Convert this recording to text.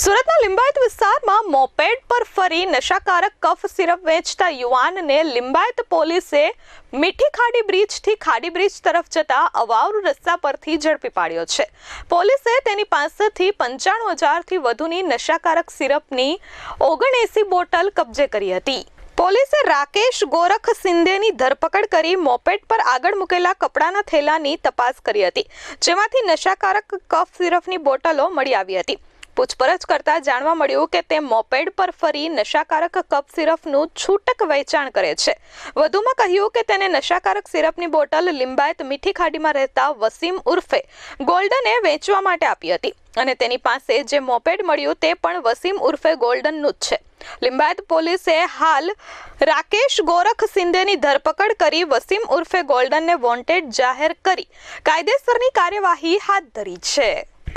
સુરતના લિંબાયત વિસ્તારમાં મોપેડ પર ફરી નશાકારક કફ સિરપ વેચતા યુવાનને લિંબાયત પોલીસે મીઠી ખાડી બ્રિજથી ખાડી બ્રિજ તરફ જતા અવાવરુ રસ્તા પરથી ઝડપી પાડ્યો છે. પોલીસે તેની પાસેથી પંચાણું હજારથી વધુની નશાકારક સિરપની ઓગણએંસી બોટલ કબજે કરી હતી. પોલીસે રાકેશ ગોરખ સિંધેની ધરપકડ કરી મોપેડ પર આગળ મૂકેલા કપડાના થેલાની તપાસ કરી હતી, જેમાંથી નશાકારક કફ સિરપની બોટલો મળી આવી હતી. પૂછપરછ કરતા જાણવા મળ્યું કે તે મોપેડ પર ફરી નશાકારક કપ સિરપનું છૂટક વેચાણ કરે છે. વધુમાં કહ્યું કે તેને નશાકારક સિરપની બોટલ લિંબાયત મીઠી ખાડીમાં રહેતા વસીમ ઉર્ફે ગોલ્ડને વેચવા માટે આપી હતી અને તેની પાસે જે મોપેડ મળ્યું તે પણ વસીમ ઉર્ફે ગોલ્ડનનું જ છે. લિંબાયત પોલીસે હાલ રાકેશ ગોરખ સિંધેની ધરપકડ કરી વસીમ ઉર્ફે ગોલ્ડનને વોન્ટેડ જાહેર કરી. કાયદેસરની કાર્યવાહી હાથ ધરી છે.